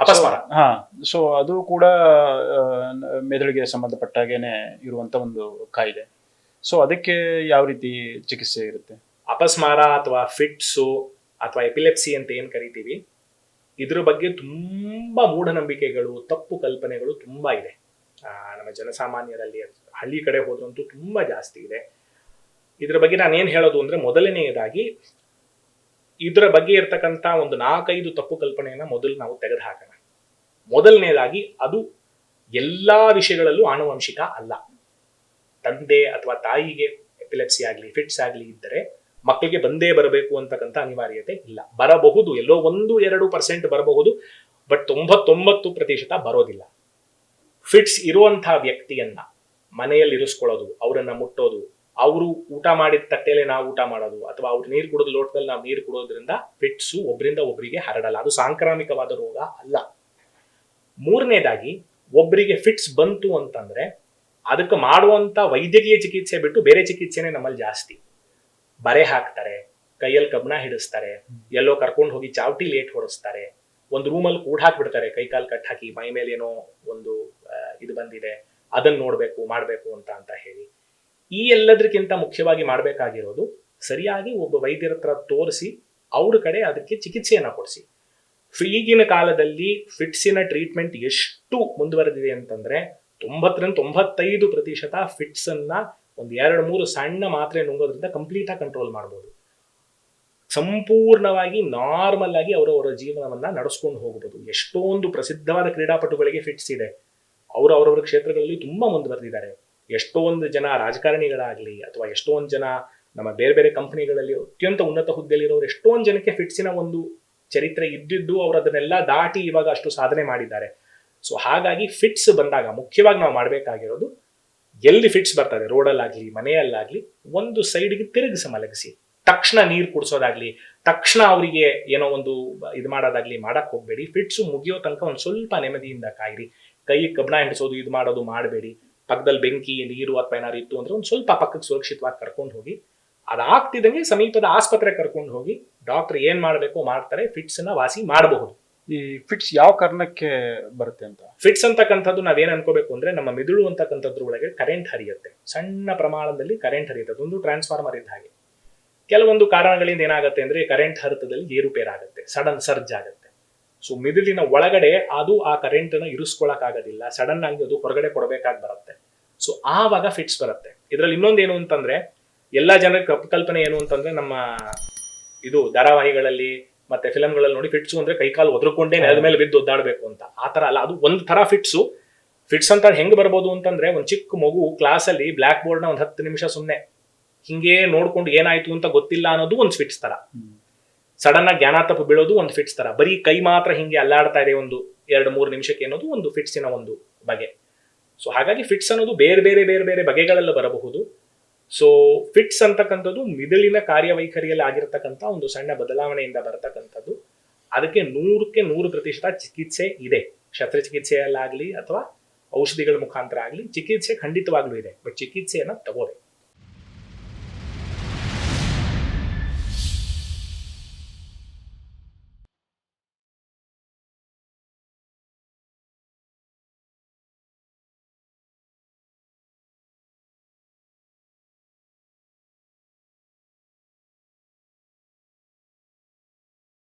ಅಪಸ್ಮಾರ. ಹಾ ಸೊ ಅದು ಕೂಡ ಮೆದುಳಿಗೆ ಸಂಬಂಧಪಟ್ಟ ಹಾಗೇನೆ ಇರುವಂತ ಒಂದು ಕಾಯಿಲೆ. ಸೊ ಅದಕ್ಕೆ ಯಾವ ರೀತಿ ಚಿಕಿತ್ಸೆ ಇರುತ್ತೆ? ಅಪಸ್ಮಾರ ಅಥವಾ ಫಿಟ್ಸು ಅಥವಾ ಎಪಿಲೆಪ್ಸಿ ಅಂತ ಏನ್ ಕರಿತೀವಿ? ಇದ್ರ ಬಗ್ಗೆ ತುಂಬಾ ಮೂಢನಂಬಿಕೆಗಳು ತಪ್ಪು ಕಲ್ಪನೆಗಳು ತುಂಬಾ ಇದೆ. ನಮ್ಮ ಜನಸಾಮಾನ್ಯರಲ್ಲಿ ಹಳ್ಳಿ ಕಡೆ ಹೋದಂತೂ ತುಂಬಾ ಜಾಸ್ತಿ ಇದೆ. ಇದ್ರ ಬಗ್ಗೆ ನಾನು ಏನು ಹೇಳೋದು ಅಂದ್ರೆ ಮೊದಲನೆಯದಾಗಿ ಇದರ ಬಗ್ಗೆ ಇರ್ತಕ್ಕಂಥ ಒಂದು ನಾಲ್ಕೈದು ತಪ್ಪು ಕಲ್ಪನೆಯನ್ನ ಮೊದಲು ನಾವು ತೆಗೆದು ಹಾಕೋಣ. ಮೊದಲನೇದಾಗಿ ಅದು ಎಲ್ಲಾ ವಿಷಯಗಳಲ್ಲೂ ಆನುವಂಶಿಕ ಅಲ್ಲ. ತಂದೆ ಅಥವಾ ತಾಯಿಗೆ ಎಪಿಲೆಪ್ಸಿ ಆಗಲಿ ಫಿಟ್ಸ್ ಆಗಲಿ ಇದ್ದರೆ ಮಕ್ಕಳಿಗೆ ಬಂದೇ ಬರಬೇಕು ಅಂತಕ್ಕಂಥ ಅನಿವಾರ್ಯತೆ ಇಲ್ಲ. ಬರಬಹುದು, ಎಲ್ಲೋ ಒಂದು ಎರಡು ಪರ್ಸೆಂಟ್ ಬರಬಹುದು ಬಟ್ ತೊಂಬತ್ತೊಂಬತ್ತು ಪ್ರತಿಶತ ಬರೋದಿಲ್ಲ. ಫಿಟ್ಸ್ ಇರುವಂತಹ ವ್ಯಕ್ತಿಯನ್ನ ಮನೆಯಲ್ಲಿ ಇರಿಸ್ಕೊಳ್ಳೋದು, ಅವರನ್ನ ಮುಟ್ಟೋದು ಅವರು ಊಟ ಮಾಡಿದ ತಟ್ಟೆಲೆ ನಾವು ಊಟ ಮಾಡೋದು ಅಥವಾ ಅವ್ರು ನೀರು ಕುಡಿದ ಲೋಟದಲ್ಲಿ ನಾವು ನೀರು ಕುಡೋದ್ರಿಂದ ಫಿಟ್ಸು ಒಬ್ಬರಿಂದ ಒಬ್ಬರಿಗೆ ಹರಡಲ್ಲ. ಅದು ಸಾಂಕ್ರಾಮಿಕವಾದ ರೋಗ ಅಲ್ಲ. ಮೂರನೇದಾಗಿ ಒಬ್ಬರಿಗೆ ಫಿಟ್ಸ್ ಬಂತು ಅಂತಂದ್ರೆ ಅದಕ್ಕೆ ಮಾಡುವಂತ ವೈದ್ಯಕೀಯ ಚಿಕಿತ್ಸೆ ಬಿಟ್ಟು ಬೇರೆ ಚಿಕಿತ್ಸೆನೇ ನಮ್ಮಲ್ಲಿ ಜಾಸ್ತಿ. ಬರೆ ಹಾಕ್ತಾರೆ, ಕೈಯಲ್ಲಿ ಕಬ್ಬಣ ಹಿಡಿಸ್ತಾರೆ, ಎಲ್ಲೋ ಕರ್ಕೊಂಡು ಹೋಗಿ ಚಾವಟಿ ಲೇಟ್ ಹೊಡಿಸ್ತಾರೆ, ಒಂದು ರೂಮಲ್ಲಿ ಕೂಡ ಹಾಕ್ಬಿಡ್ತಾರೆ, ಕೈ ಕಾಲು ಕಟ್ ಹಾಕಿ, ಮೈ ಮೇಲೆ ಏನೋ ಒಂದು ಇದು ಬಂದಿದೆ, ಅದನ್ನ ನೋಡಬೇಕು, ಮಾಡಬೇಕು ಅಂತ ಅಂತ ಹೇಳಿ. ಈ ಎಲ್ಲದಕ್ಕಿಂತ ಮುಖ್ಯವಾಗಿ ಮಾಡಬೇಕಾಗಿರೋದು ಸರಿಯಾಗಿ ಒಬ್ಬ ವೈದ್ಯರ ಹತ್ರ ತೋರಿಸಿ ಅವ್ರ ಕಡೆ ಅದಕ್ಕೆ ಚಿಕಿತ್ಸೆಯನ್ನ ಕೊಡಿಸಿ. ಈಗಿನ ಕಾಲದಲ್ಲಿ ಫಿಟ್ಸಿನ ಟ್ರೀಟ್ಮೆಂಟ್ ಎಷ್ಟು ಮುಂದುವರೆದಿದೆ ಅಂತಂದ್ರೆ ತೊಂಬತ್ತರಿಂದ ತೊಂಬತ್ತೈದು ಪ್ರತಿಶತ ಫಿಟ್ಸ್ ಅನ್ನ ಒಂದು ಎರಡು ಮೂರು ಸಣ್ಣ ಮಾತ್ರೆ ನುಂಗೋದ್ರಿಂದ ಕಂಪ್ಲೀಟ್ ಆಗಿ ಕಂಟ್ರೋಲ್ ಮಾಡ್ಬೋದು. ಸಂಪೂರ್ಣವಾಗಿ ನಾರ್ಮಲ್ ಆಗಿ ಅವರವರ ಜೀವನವನ್ನ ನಡೆಸ್ಕೊಂಡು ಹೋಗಬಹುದು ಎಷ್ಟೊಂದು ಪ್ರಸಿದ್ಧವಾದ ಕ್ರೀಡಾಪಟುಗಳಿಗೆ ಫಿಟ್ಸ್ ಇದೆ. ಅವರು ಅವರವರ ಕ್ಷೇತ್ರಗಳಲ್ಲಿ ತುಂಬಾ ಮುಂದುವರೆದಿದ್ದಾರೆ. ಎಷ್ಟೊಂದು ಜನ ರಾಜಕಾರಣಿಗಳಾಗ್ಲಿ ಅಥವಾ ಎಷ್ಟೊಂದು ಜನ ನಮ್ಮ ಬೇರೆ ಬೇರೆ ಕಂಪ್ನಿಗಳಲ್ಲಿ ಅತ್ಯಂತ ಉನ್ನತ ಹುದ್ದೆಯಲ್ಲಿರೋರು ಎಷ್ಟೊಂದು ಜನಕ್ಕೆ ಫಿಟ್ಸಿನ ಒಂದು ಚರಿತ್ರೆ ಇದ್ದಿದ್ದು ಅವರು ಅದನ್ನೆಲ್ಲ ದಾಟಿ ಇವಾಗ ಅಷ್ಟು ಸಾಧನೆ ಮಾಡಿದ್ದಾರೆ. ಸೊ ಹಾಗಾಗಿ ಫಿಟ್ಸ್ ಬಂದಾಗ, ಮುಖ್ಯವಾಗಿ ನಾವು ಮಾಡಬೇಕಾಗಿರೋದು ಎಲ್ಲಿ ಫಿಟ್ಸ್ ಬರ್ತದೆ? ರೋಡಲ್ಲಾಗಲಿ, ಮನೆಯಲ್ಲಾಗಲಿ, ಒಂದು ಸೈಡ್ಗೆ ತಿರುಗಿಸಿ ಮಲಗಿಸಿ. ತಕ್ಷಣ ನೀರು ಕುಡಿಸೋದಾಗ್ಲಿ, ತಕ್ಷಣ ಅವರಿಗೆ ಏನೋ ಒಂದು ಇದು ಮಾಡೋದಾಗ್ಲಿ ಮಾಡಕ್ ಹೋಗಬೇಡಿ. ಫಿಟ್ಸು ಮುಗಿಯೋ ತನಕ ಒಂದು ಸ್ವಲ್ಪ ನೆಮ್ಮದಿಯಿಂದ ಕಾಯಿರಿ. ಕೈ ಕಬ್ಬಣ ಹಿಡಿಸೋದು, ಇದು ಮಾಡೋದು ಮಾಡಬೇಡಿ. ಪಕ್ಕದಲ್ಲಿ ಬೆಂಕಿ ನೀರು ಅಥವಾ ಏನಾದ್ರು ಇತ್ತು ಅಂದ್ರೆ ಒಂದು ಸ್ವಲ್ಪ ಪಕ್ಕಕ್ಕೆ ಸುರಕ್ಷಿತವಾಗಿ ಕರ್ಕೊಂಡು ಹೋಗಿ ಅದಾಗ್ತಿದ್ದಂಗೆ ಸಮೀಪದ ಆಸ್ಪತ್ರೆ ಕರ್ಕೊಂಡು ಹೋಗಿ ಡಾಕ್ಟರ್ ಏನ್ ಮಾಡಬೇಕು ಮಾಡ್ತಾರೆ ಫಿಟ್ಸ್ನ ವಾಸಿ ಮಾಡಬಹುದು. ಈ ಫಿಟ್ಸ್ ಯಾವ ಕಾರಣಕ್ಕೆ ಬರುತ್ತೆ ಅಂತ? ಫಿಟ್ಸ್ ಅಂತಕ್ಕಂಥದ್ದು ನಾವೇನ್ ಅನ್ಕೋಬೇಕು ಅಂದ್ರೆ ನಮ್ಮ ಮಿದುಳು ಅಂತಕ್ಕಂಥದ್ರ ಒಳಗೆ ಕರೆಂಟ್ ಹರಿಯುತ್ತೆ. ಸಣ್ಣ ಪ್ರಮಾಣದಲ್ಲಿ ಕರೆಂಟ್ ಹರಿಯುತ್ತೆ. ಅದೊಂದು ಟ್ರಾನ್ಸ್ಫಾರ್ಮರ್ ಇದ್ದ ಹಾಗೆ. ಕೆಲವೊಂದು ಕಾರಣಗಳಿಂದ ಏನಾಗುತ್ತೆ ಅಂದ್ರೆ ಕರೆಂಟ್ ಹರಿತದಲ್ಲಿ ಏರುಪೇರಾಗುತ್ತೆ ಸಡನ್ ಸರ್ಜ್ ಆಗುತ್ತೆ. ಸೊ ಮಿದುಳಿನ ಒಳಗಡೆ ಅದು ಆ ಕರೆಂಟ್ ಅನ್ನ ಇರಿಸ್ಕೊಳಕ್ ಆಗೋದಿಲ್ಲ. ಸಡನ್ ಆಗಿ ಅದು ಹೊರಗಡೆ ಕೊಡಬೇಕಾಗಿ ಬರುತ್ತೆ. ಸೊ ಆವಾಗ ಫಿಟ್ಸ್ ಬರುತ್ತೆ. ಇದರಲ್ಲಿ ಇನ್ನೊಂದು ಏನು ಅಂತಂದ್ರೆ, ಎಲ್ಲ ಜನರ ಕಲ್ಪನೆ ಏನು ಅಂತಂದ್ರೆ ನಮ್ಮ ಇದು ಧಾರಾವಾಹಿಗಳಲ್ಲಿ ಮತ್ತೆ ಫಿಲಮ್ಗಳಲ್ಲಿ ನೋಡಿ ಫಿಟ್ಸು ಅಂದ್ರೆ ಕೈಕಾಲು ಒದ್ರಕೊಂಡೇ ನೆಲದ ಮೇಲೆ ಬಿದ್ದು ಒದ್ದಾಡಬೇಕು ಅಂತ. ಆ ತರ ಅಲ್ಲ, ಅದು ಒಂದು ತರ ಫಿಟ್ಸು ಫಿಟ್ಸ್ ಅಂತ ಹೆಂಗ್ ಬರ್ಬೋದು ಅಂತಂದ್ರೆ, ಒಂದು ಚಿಕ್ಕ ಮಗು ಕ್ಲಾಸಲ್ಲಿ ಬ್ಲಾಕ್ ಬೋರ್ಡ್ನ ಒಂದ್ ಹತ್ತು ನಿಮಿಷ ಸುಮ್ಮನೆ ಹಿಂಗೆ ನೋಡ್ಕೊಂಡು ಏನಾಯ್ತು ಅಂತ ಗೊತ್ತಿಲ್ಲ ಅನ್ನೋದು ಒಂದು ಫಿಟ್ಸ್ ತರ ಸಡನ್ ಆಗಿ ಜ್ಞಾನ ತಪ್ಪು ಬೀಳೋದು ಒಂದು ಫಿಟ್ಸ್ ತರ. ಬರೀ ಕೈ ಮಾತ್ರ ಹಿಂಗೆ ಅಲ್ಲಾಡ್ತಾ ಇದೆ ಒಂದು ಎರಡು ಮೂರು ನಿಮಿಷಕ್ಕೆ ಅನ್ನೋದು ಒಂದು ಫಿಟ್ಸಿನ ಒಂದು ಬಗೆ. ಸೊ ಹಾಗಾಗಿ ಫಿಟ್ಸ್ ಅನ್ನೋದು ಬೇರೆ ಬೇರೆ ಬೇರೆ ಬೇರೆ ಬಗೆಗಳೆಲ್ಲ ಬರಬಹುದು. ಸೊ ಫಿಟ್ಸ್ ಅಂತಕ್ಕಂಥದ್ದು ಮಿದುಳಿನ ಕಾರ್ಯವೈಖರಿಯಲ್ಲಿ ಆಗಿರತಕ್ಕಂಥ ಒಂದು ಸಣ್ಣ ಬದಲಾವಣೆಯಿಂದ ಬರತಕ್ಕಂಥದ್ದು. ಅದಕ್ಕೆ ನೂರಕ್ಕೆ ನೂರು ಪ್ರತಿಶತ ಚಿಕಿತ್ಸೆ ಇದೆ. ಶಸ್ತ್ರಚಿಕಿತ್ಸೆಯಲ್ಲಾಗಲಿ ಅಥವಾ ಔಷಧಿಗಳ ಮುಖಾಂತರ ಆಗಲಿ ಚಿಕಿತ್ಸೆ ಖಂಡಿತವಾಗ್ಲೂ ಇದೆ. ಬಟ್ ಚಿಕಿತ್ಸೆಯನ್ನು ತಗೋಬೇಕು.